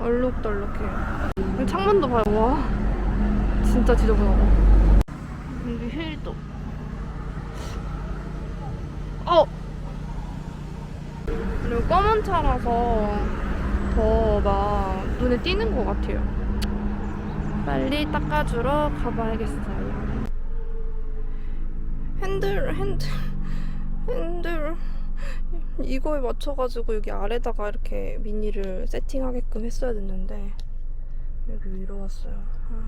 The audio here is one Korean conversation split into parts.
얼룩덜룩해요. 창문도 봐요. 와, 진짜 지저분하다. 여기 힐도. 어! 그리고 검은 차라서 더 막 눈에 띄는 것 같아요. 빨리 닦아주러 가봐야겠어요. 핸들, 핸들, 핸들. 이거에 맞춰가지고 여기 아래다가 이렇게 미니를 세팅하게끔 했어야 됐는데 여기 위로 왔어요. 아.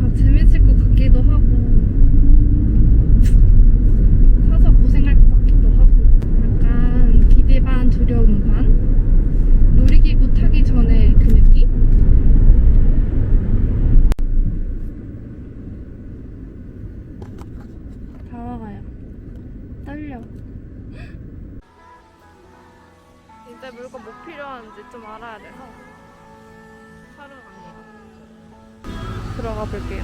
아, 재밌을 것 같기도 하고 사서 고생할 것 같기도 하고 약간 기대 반 두려움 반 놀이기구 타기 전에 그 느낌? 다와가요 떨려 이제 물건 뭐 돼서 갑니다 들어가 볼게요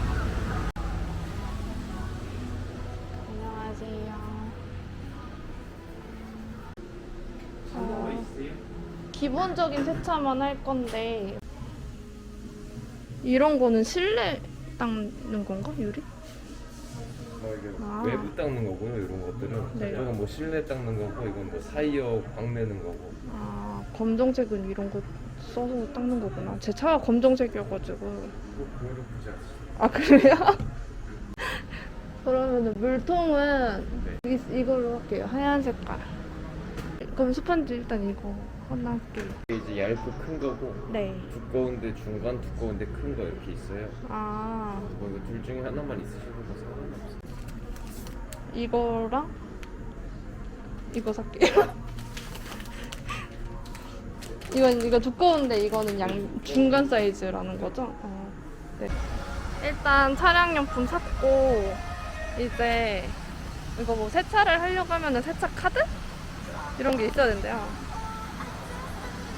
안녕하세요 어, 기본적인 세차만 할 건데 이런 거는 실내 닦는 건가 유리? 뭐 이게 아. 외부 닦는 거고요 이런 것들은 네. 이건 뭐 실내 닦는 거고 이건 뭐 타이어 광내는 거고 아 검정색은 이런 거 써서 닦는 거구나. 제 차가 검정색이어가지고. 뭐아 그래요? 그러면은 물통은 네. 이, 이걸로 할게요. 하얀 색깔. 그럼 스펀지 일단 이거 하나 할게요. 이게 이제 얇고 큰 거고 네. 두꺼운데 중간 두꺼운데 큰 거 이렇게 있어요 아 뭐 이거 둘 중에 하나만 있으시는 거 상관없어요 이거랑 이거 살게요. 이건 이거 두꺼운데 이거는 양 중간 사이즈라는 거죠? 어, 네. 일단 차량용품 샀고 이제 이거 뭐 세차를 하려고 하면은 세차 카드 이런 게 있어야 된대요.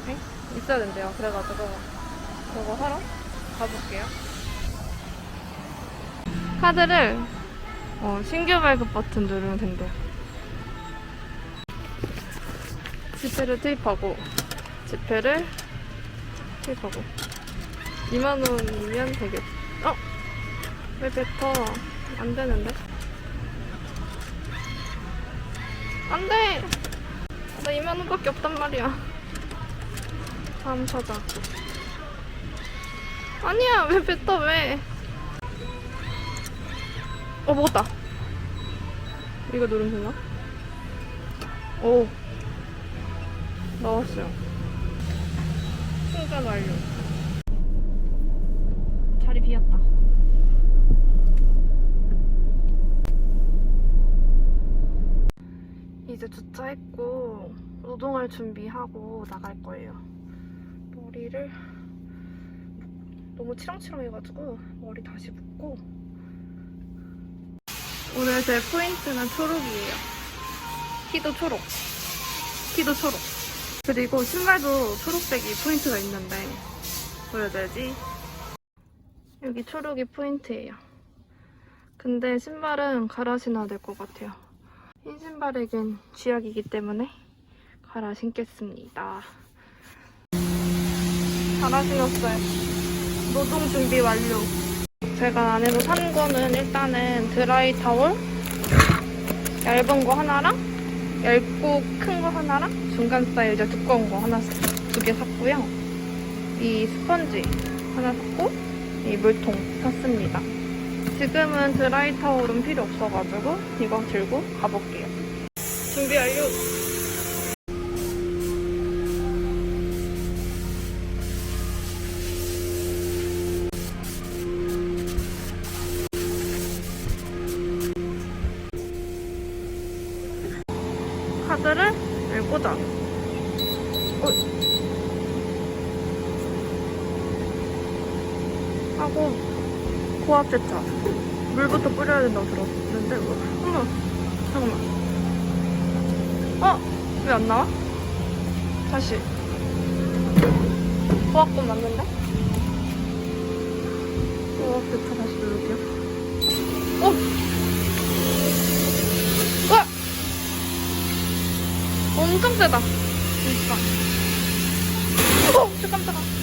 네? 있어야 된대요. 그래가지고 저거 사러 가볼게요. 카드를 어, 신규 발급 버튼 누르면 된대요. 지폐를 투입하고 지폐를 투입하고 2만 원이면 되겠. 어? 왜 뱉어? 안 되는데? 안 돼! 나 2만 원밖에 없단 말이야. 다음 사자. 아니야, 왜 뱉어, 왜? 어, 먹었다. 이거 누르면 되나? 오. 나왔어요. 충전 완료. 자리 비었다. 이제 주차했고 노동할 준비하고 나갈 거예요. 머리를 너무 치렁치렁해가지고 머리 다시 묶고 오늘 제 포인트는 초록이에요. 키도 초록. 키도 초록. 그리고 신발도 초록색이 포인트가 있는데 보여줘야지. 여기 초록이 포인트예요. 근데 신발은 갈아 신어야 될 것 같아요. 흰 신발에겐 쥐약이기 때문에 갈아 신겠습니다. 갈아 신었어요. 노동 준비 완료. 제가 안에서 산 거는 일단은 드라이 타월 얇은 거 하나랑 얇고 큰거 하나랑 중간 사이즈 두꺼운 거 하나 두 개 샀고요. 이 스펀지 하나 샀고 이 물통 샀습니다. 지금은 드라이 타월은 필요 없어가지고 이거 들고 가볼게요. 준비 완료. 하고 고압 세차 물부터 뿌려야 된다고 들었는데 이거 어머 잠깐만 어? 왜 안 나와? 다시 고압권 맞는데? 고압 세차 다시 누를게요 어? 와! 엄청 세다 진짜 어! 잠깐 잠깐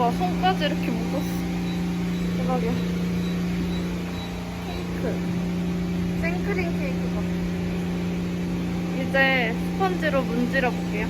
봐 손까지 이렇게 묶었어. 대박이야. 케이크. 생크림 케이크 봐 이제 스펀지로 문질러 볼게요.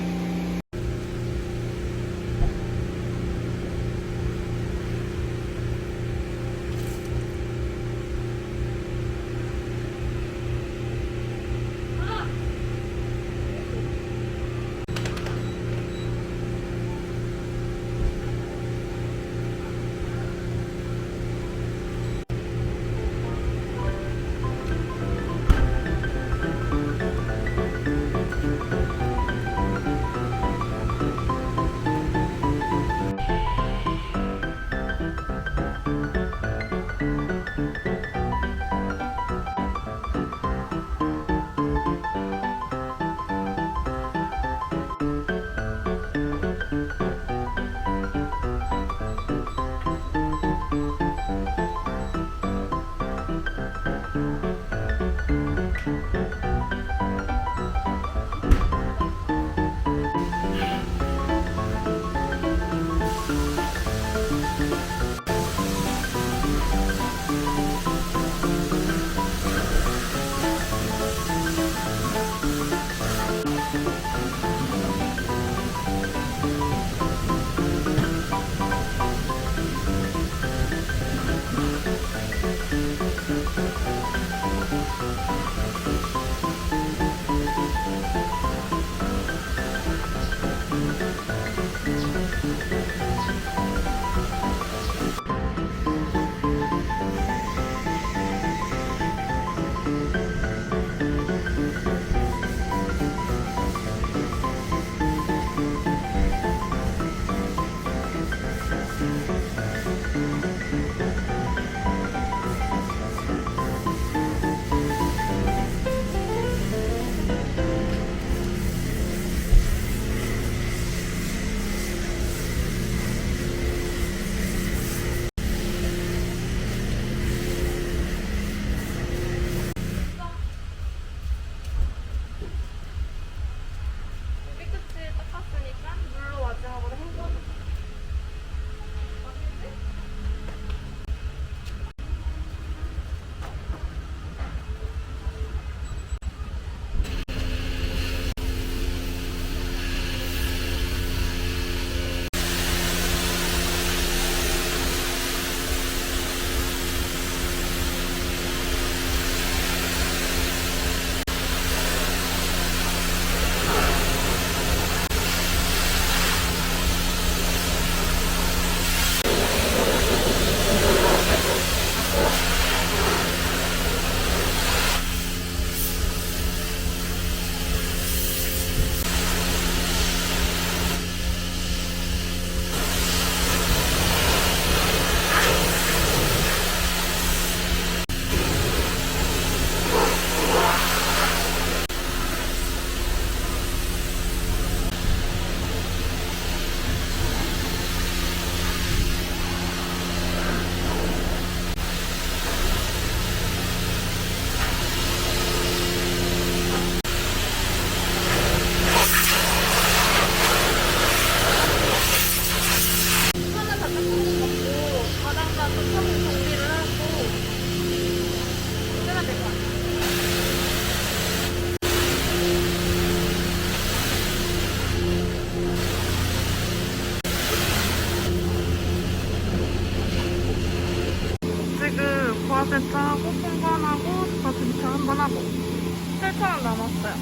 7,000원 남았어요.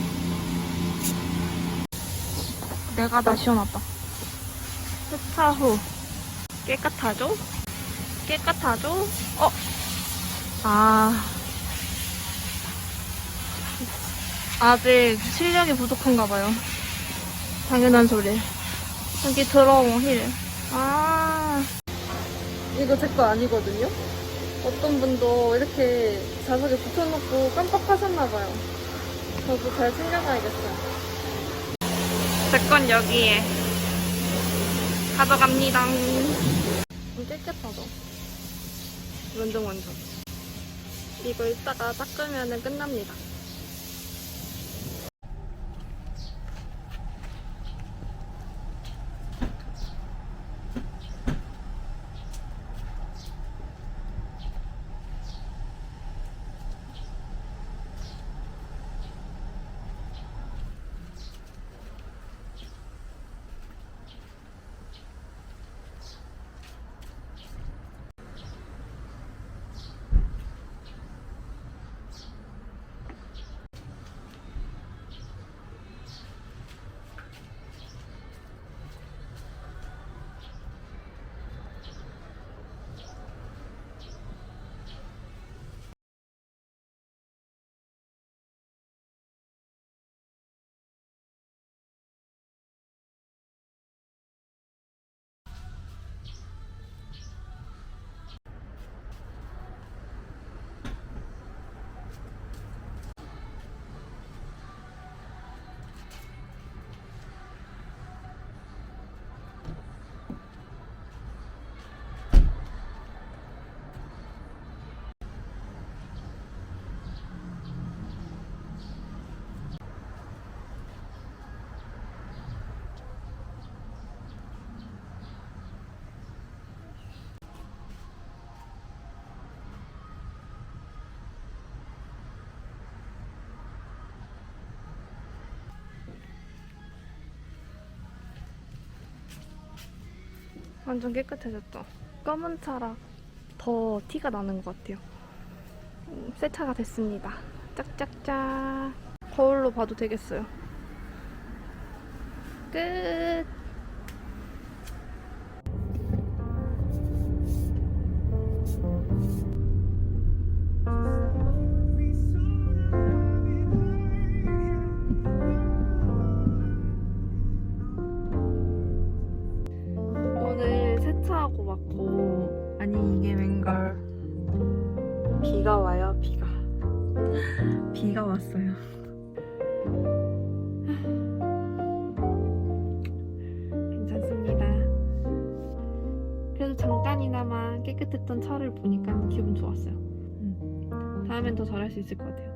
내가 다 시원하다. 세차 후 깨끗하죠? 깨끗하죠? 어? 아 아직 실력이 부족한가 봐요. 당연한 소리. 여기 들어온 힐. 아 이거 제 거 아니거든요? 어떤 분도 이렇게 자석에 붙여놓고 깜빡하셨나봐요. 저도 잘 챙겨가야겠어요. 제 건 여기에 가져갑니다. 좀 깨끗하죠? 완전 완전. 이거 이따가 닦으면 끝납니다. 완전 깨끗해졌죠? 검은 차라 더 티가 나는 것 같아요. 음, 새 차가 됐습니다. 짝짝짝. 거울로 봐도 되겠어요. 끝. 왔고. 아니 이게 웬걸. 비가 와요 비가. 비가 왔어요. 괜찮습니다. 그래도 잠깐이나마 깨끗했던 차를 보니까 기분 좋았어요. 음. 다음엔 더 잘할 수 있을 것 같아요